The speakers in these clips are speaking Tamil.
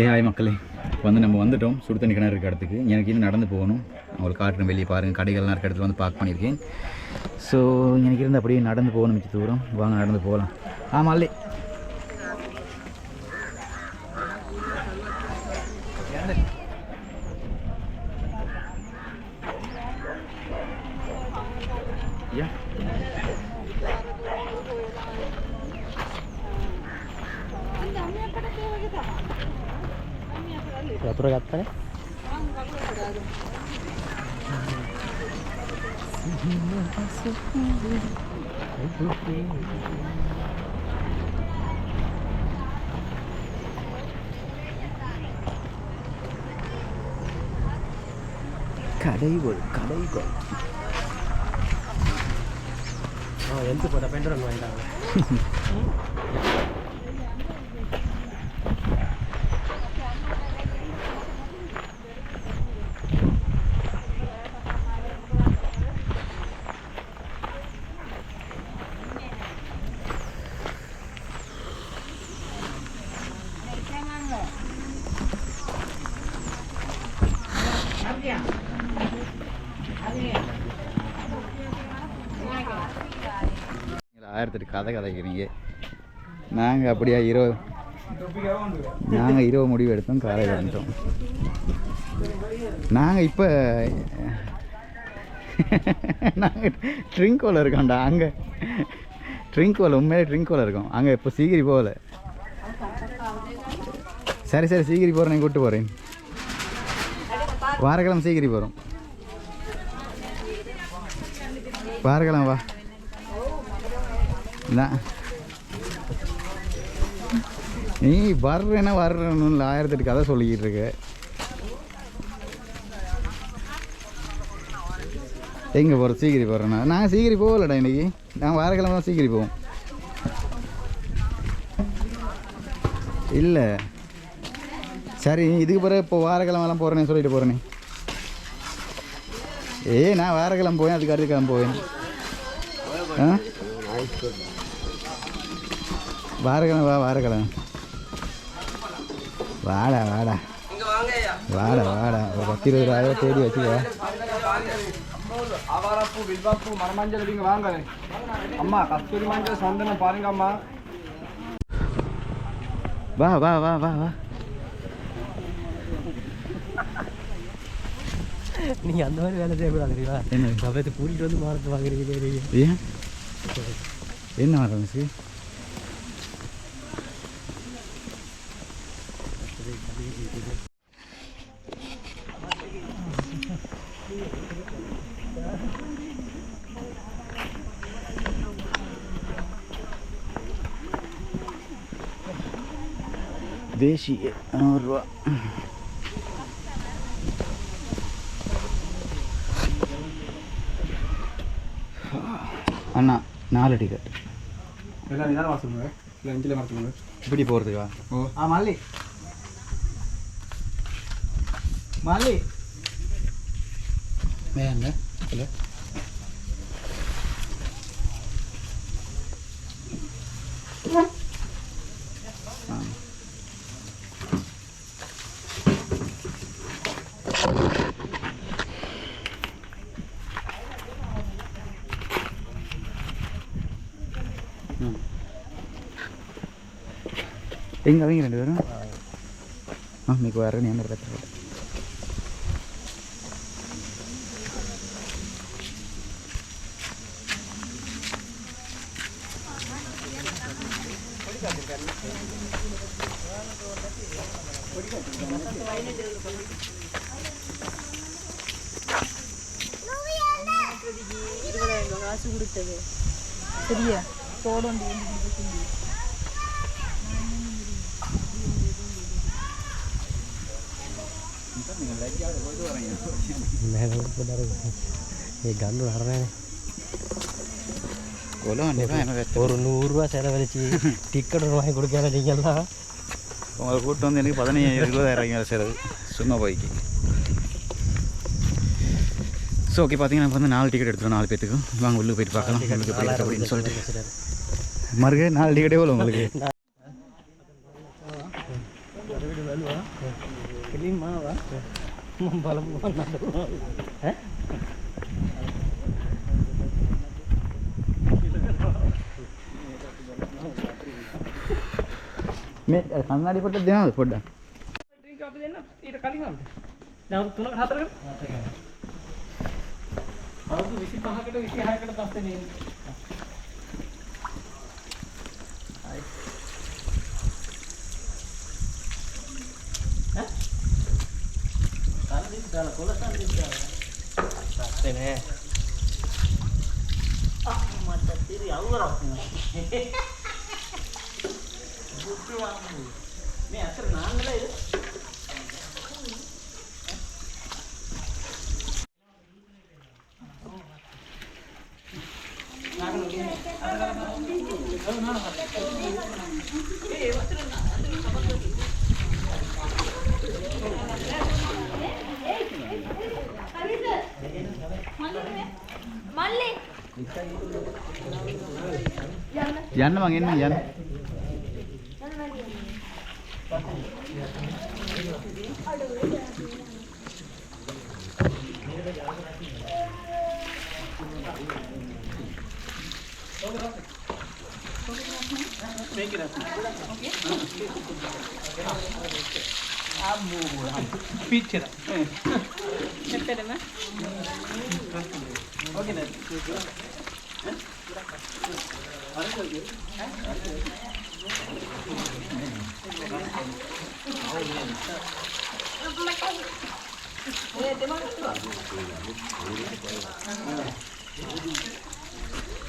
ஏ ஆய் மக்களே இப்போ வந்து நம்ம வந்துட்டோம். சுடு தண்ணி கிணறு இருக்க இடத்துக்கு. எனக்கு இன்னும் நடந்து போகணும். அவங்களுக்கு காட்டுறேன் வெளியே பாருங்கள் கடைகள்லாம் இருக்க இடத்துல வந்து பார்க் பண்ணியிருக்கேன். ஸோ எனக்கு இருந்து அப்படியே நடந்து போகணும் மிச்ச தூரம். வாங்க நடந்து போகலாம். ஆமாம் இல்லை 제가 돌아갔다 네. கடைகள் கடைகள் ஆ எழுத்து போட்ட பெண்டரம் வாங்கிட்டாங்க கதை கதைக்கிறீங்க நாங்கள் அப்படியா இரவு நாங்கள் இரவு முடிவு எடுத்தோம் காலையில் வந்துட்டோம். நாங்கள் இப்போ நாங்கள் ட்ரிங்கோவில் இருக்கோம்டா அங்கே. ட்ரிங்கோவில் உண்மையிலே ட்ரிங்கோவில் இருக்கோம். அங்கே இப்போ சீக்கிரி போகல. சரி சரி சீக்கிரி போகிறேன் கூப்பிட்டு போகிறேன் வாரக்கிழமை சீக்கிரி போகிறோம் வாரக்கிழமை வா. நான் நீ வர்றேன்னா வர்றேன்னு ஆயிரத்தெட்டு கதை சொல்லிக்கிட்டு இருக்க எங்கே போகிற சீக்கிரி போகிறேண்ணா நான் சீக்கிரி போகலடா இன்னைக்கு நான் வாரக்கிழமை தான் சீக்கிரி போவோம் இல்லை சரி இதுக்கு பிறகு இப்போ வாரக்கிழமெல்லாம் போகிறேன்னு சொல்லிட்டு போகிறேனே ஏய் நான் வாரக்கிழமை போவேன் அதுக்கு அடுத்த கிழமை போவேன் ஆ வாரக்கிழமை வா வாரக்கிழமை. வாடா வாடா. வாடா வாடா. ஒரு பத்து இருபது ரூபாய் தேடி வச்சுக்கோ. ஆவாரப்பூ வில்வாப்பூ மரமஞ்சள் நீங்க வாங்க. அம்மா கஸ்தூரி மஞ்சள் சந்தனம் பாருங்க அம்மா. வா வா வா வா வா. நீங்க அந்த மாதிரி வேலை செய்யக்கூடாது தெரியுமா? என்ன? சபையத்தை கூட்டிட்டு வந்து மாரத்தை வாங்குறீங்களே நீங்க ஏன்? என்ன ஆரம்பிச்சு தேசிய நூறுரூவா அண்ணா நாலு டிக்கெட் எல்லாம் நிதானம் வாசுங்க இல்லை அஞ்சில் மறத்துங்க இப்படி போகிறதுக்கா ஓ ஆ மல்லி மல்லி வேங்க இல்லை எங்க அவங்க ரெண்டு பேரும் ఆ, మీకు వేరే నేను పెట్టాలి இருபதாயிரம் காசு கொடுத்தது சரியா போட கண்ணு வர்றேன் கொலம் எனக்கு ஒரு நூறுரூவா செலவழிச்சு டிக்கெட் வாங்கி கொடுக்கல நீங்கள்லாம். உங்களை கூப்பிட்டு வந்து எனக்கு பதினஞ்சாயிரம் இருபதாயிரம் செலவு சும்மா போய்க்கு. ஸோ ஓகே பார்த்தீங்கன்னா வந்து நாலு டிக்கெட் எடுத்துருவோம் நாலு பேத்துக்கும். வாங்க உள்ளே போயிட்டு பார்க்கலாம் உங்களுக்கு அப்படின்னு சொல்லிட்டு. மறுக நாலு டிக்கெட்டே எவ்வளோ உங்களுக்கு? බලමු. ඈ මේ කන්නාඩි පොඩ්ඩක් දෙනවද පොඩ්ඩක්? ඩ්‍රින්ක් අපි දෙන්න ඊට කලින් වන්ද දවස් 3කට 4කට අවුරුදු 25කට 26කට පස්සේ නේද? යන්න මං එන්න යන්න. Make it happen. Okay. आप मूव हो आप पीछे रख चलते रहे मैं ओके ना अरे तो ये ये देखो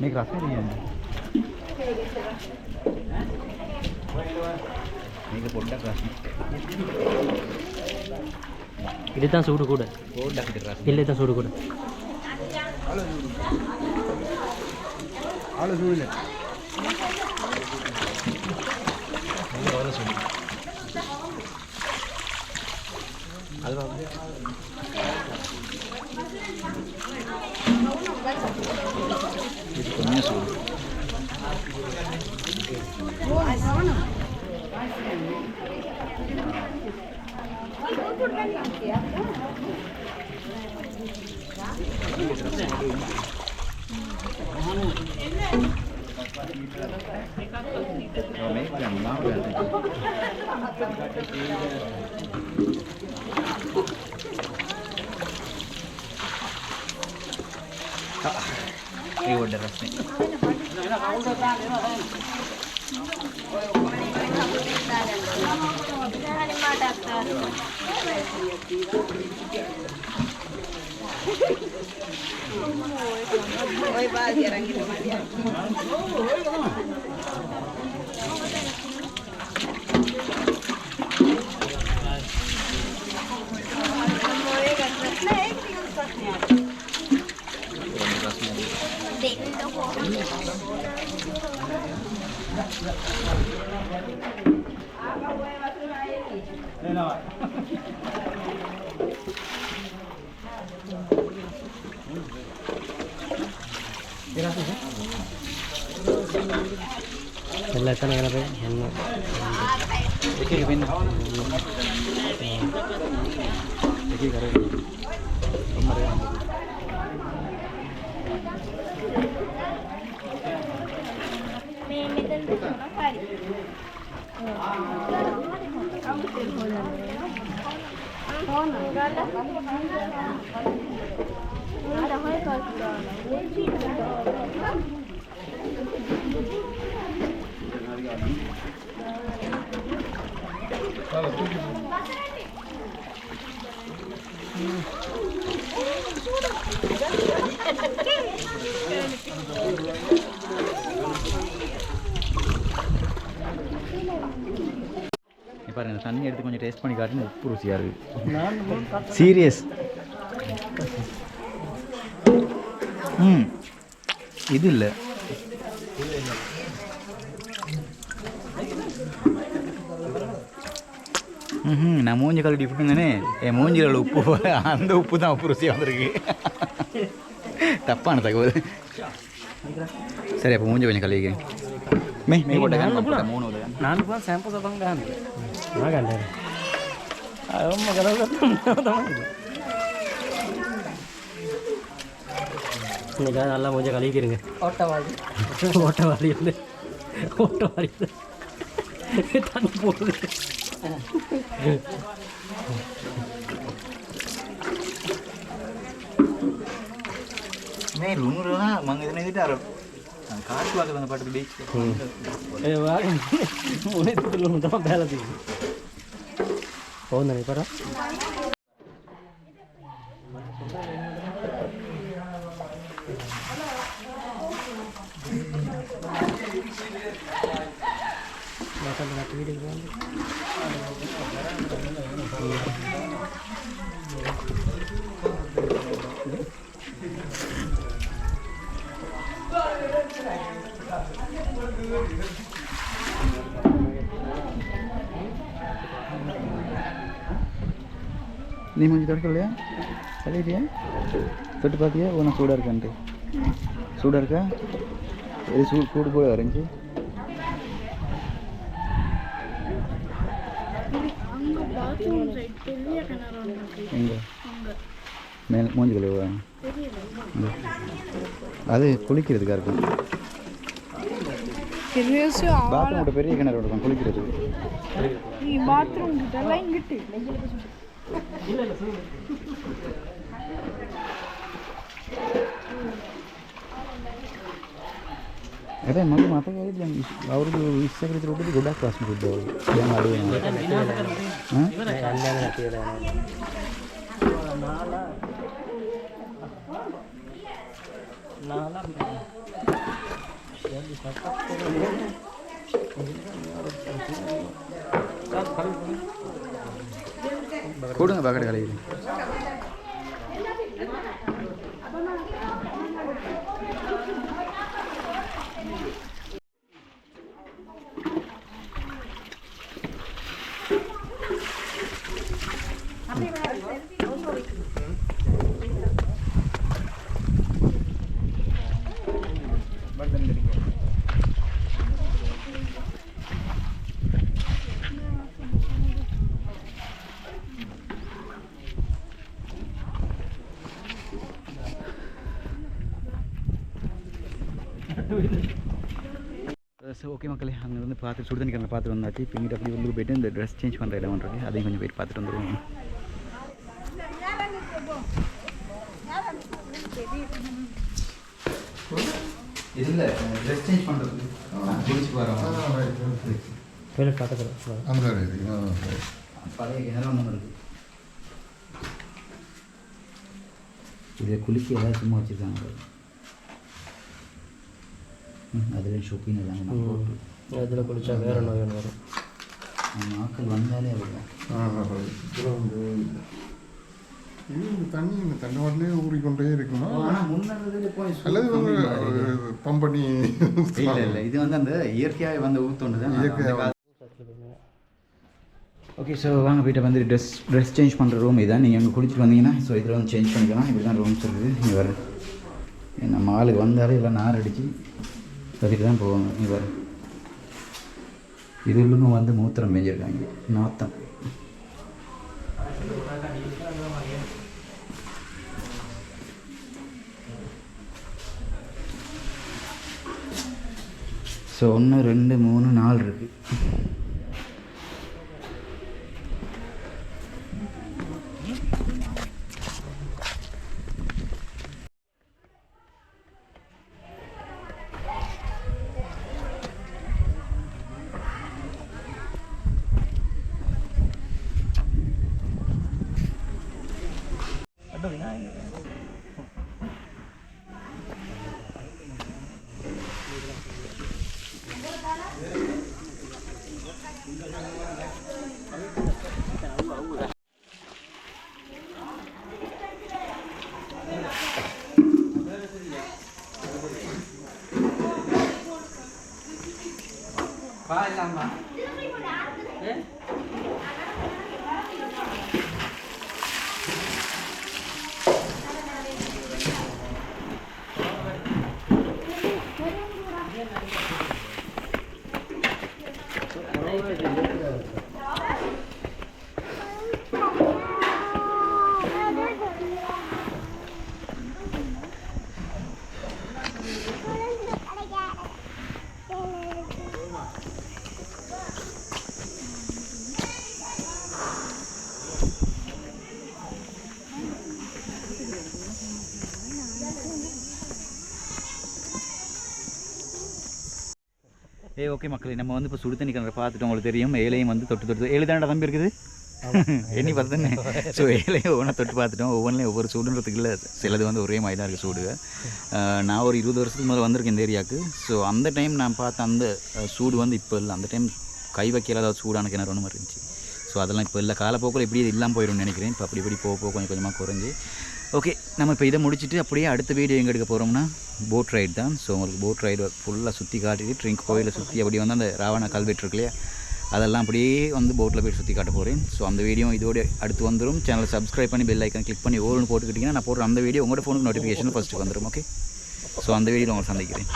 మీకు రసం ఇవ్వండి మీకు పొట్ట రసం இதுதான் சூடு கூட. இல்லை தான் சூடு கூட. 알아 줄래? 이거 알아 줄래? 알아 줄래? 이거 음료수. 뭐 એ ઓર્ડર હશે మాట Hoy va a ser aquí. एक एक बिन एक एक करेंगे हमारे Thank you. பாருங்க இந்த தண்ணி எடுத்து கொஞ்சம் டேஸ்ட் பண்ணி காட்டுன்னு உப்பு ருசியாக இருக்குது சீரியஸ் ம். இது இல்லை. ம் நான் மூஞ்ச கழுவி விட்டுங்கன்னு என் மூஞ்சில் உள்ள உப்பு அந்த உப்பு தான் உப்பு ருசியாக வந்திருக்கு. தப்பான தகவல். சரி அப்போ மூஞ்சி கொஞ்சம் கழுவிக்கிறேன் மே மே போட்டேன் மூணு நாலு பழம் சாம்பிள் சாப்பிட்டாங்க இன்னைக்காக நல்லா கொஞ்சம் கழுவிக்கிறங்க ஓட்டவாளி. ஓட்டவாளி இல்லை ஓட்டவாளி தண்ணி போகுது. மே ரூமுலாம் மங்க இதனை இதுட்டு அரை காட்டு பார்க்கல அந்த பாட்டுக்கு பீச் ஏ வாங்க முனைத்துல ஒன்று தான் வேலை செய்யுது போகுது இப்போ நீ கொஞ்சம் தொடக்கலையா? கழுவிட்டியா தொட்டு பார்த்தியா? ஒன்றும் சூடாக இருக்கான்ட்டு. சூடாக இருக்கா? இது சூடு போல வரைஞ்சி எங்கே? மேல் மூஞ்சி கழுவா இங்க. அது குளிக்கிறதுக்காக இருக்கும் பாத்ரூம் பெரிய கிணறு இருக்கும் குளிக்கிறதுக்கு ಬಾತ್ರೂಮ್ ಗಿಟ್ಟಲ್ಲ ಹಿಂಗಿಟ್ಟು ಅದೇ ಮಗು ಮಾತಾಡಿದ್ದೆ ಅವ್ರದ್ದು ಇಷ್ಟಕ್ಕೆ ರೋಟಿಗೆ ಗುಡ್ಡ ಕ್ಲಾಸ್ ಮಾಡಿದ್ದು ಅವರು ಏನು naalam na. Yan, isasak ko na yun. கொடுங்க பாக்கெட்டு கலையில் ஸோ ஓகே மக்களே அங்கே வந்து பார்த்து சுடு தண்ணி கணக்கு பார்த்துட்டு வந்தாச்சு. இப்போ இங்கிட்ட அப்படி உள்ளூர் போயிட்டு இந்த ட்ரெஸ் சேஞ்ச் பண்ணுற இடம் இருக்குது அதையும் கொஞ்சம் போயிட்டு பார்த்துட்டு வந்துடுவோம் இல்லை ஒன்று இருக்குது இதை குளிக்க ஏதாவது சும்மா வச்சுருக்காங்க. அதில் ஷொப்பிங் எல்லாமே போட்டு. இதில் குளிச்சா வேற நோய் ஒன்று வரும். நம்ம ஆட்கள் வந்தாலே அப்படிதான் இது இந்த தண்ணி இந்த தண்ணி வாட்டிலே ஊறிக்கொண்டே இருக்குமா? அல்லது பம்ப் பண்ணி இல்லை இல்லை இது வந்து அந்த இயற்கையாக வந்த ஊத்தொண்டு தான் இயற்கையாக ஓகே ஸோ வாங்க போயிட்டு வந்து ட்ரெஸ் ட்ரெஸ் சேஞ்ச் பண்ணுற ரூம் இதான். நீங்கள் அங்கே குளிச்சுட்டு வந்தீங்கன்னா ஸோ இதில் வந்து சேஞ்ச் பண்ணிக்கலாம். இப்படி தான் ரூம்ஸ் இருக்குது இங்கே வர நம்ம ஆளுக்கு வந்தாலே இல்லை நார் அடித்து கட்டிட்டு தான் போவாங்க இவர் வர வந்து மூத்திரம் மேஞ்சிருக்காங்க. நாத்தம். ஸோ ஒன்று ரெண்டு மூணு நாலு இருக்குது ஏ ஓகே மக்களே நம்ம வந்து இப்போ சுடு தண்ணி கிணறு பார்த்துட்டு உங்களுக்கு தெரியும் ஏழையும் வந்து தொட்டு தொட்டு ஏழு தானடா தம்பி இருக்குது? எண்ணி பார்த்துன்னு. ஸோ ஏழையும் ஒவ்வொன்றா தொட்டு பார்த்துட்டோம். ஒவ்வொன்றிலையும் ஒவ்வொரு சூடுன்றதுக்கு இல்லை. சிலது வந்து ஒரே மாதிரி தான் இருக்குது சூடு நான் ஒரு இருபது வருஷத்துக்கு முதல்ல வந்திருக்கேன் இந்த ஏரியாவுக்கு. ஸோ அந்த டைம் நான் பார்த்த அந்த சூடு வந்து இப்போ இல்லை. அந்த டைம் கை வைக்கல ஏதாவது சூடான கிணறு ஒன்று மாதிரி இருந்துச்சு. ஸோ அதெல்லாம் இப்போ இல்லை. காலப்போக்கில் இப்படி இல்லாமல் போயிடும்னு நினைக்கிறேன். இப்போ அப்படி இப்படி போக போக கொஞ்சம் கொஞ்சமாக குறைஞ்சி. ஓகே நம்ம இப்போ இதை முடிச்சுட்டு அப்படியே அடுத்த வீடியோ எங்கே எடுக்க போகிறோம்னா போட் ரைடு தான். ஸோ உங்களுக்கு போட் ரைடு ஃபுல்லாக சுற்றி காட்டிட்டு ட்ரிங்க் கோயிலை சுற்றி அப்படி வந்து அந்த ராவண கல்வெட்டு இருக்கு இல்லையா? அதெல்லாம் அப்படியே வந்து போட்டில் போய் சுற்றி காட்ட போகிறேன் ஸோ அந்த வீடியோ இதோட அடுத்து வந்துடும் சேனலை சப்ஸ்கிரைப் பண்ணி பெல் ஐக்கன் கிளிக் பண்ணி ஓல்னு போட்டுக்கிட்டிங்கன்னா நான் போடுற அந்த வீடியோ உங்களோட ஃபோனுக்கு நோட்டிஃபிகேஷன் ஃபஸ்ட்டு வந்துடும் ஓகே ஸோ அந்த வீடியோவில் உங்களை சந்திக்கிறேன்.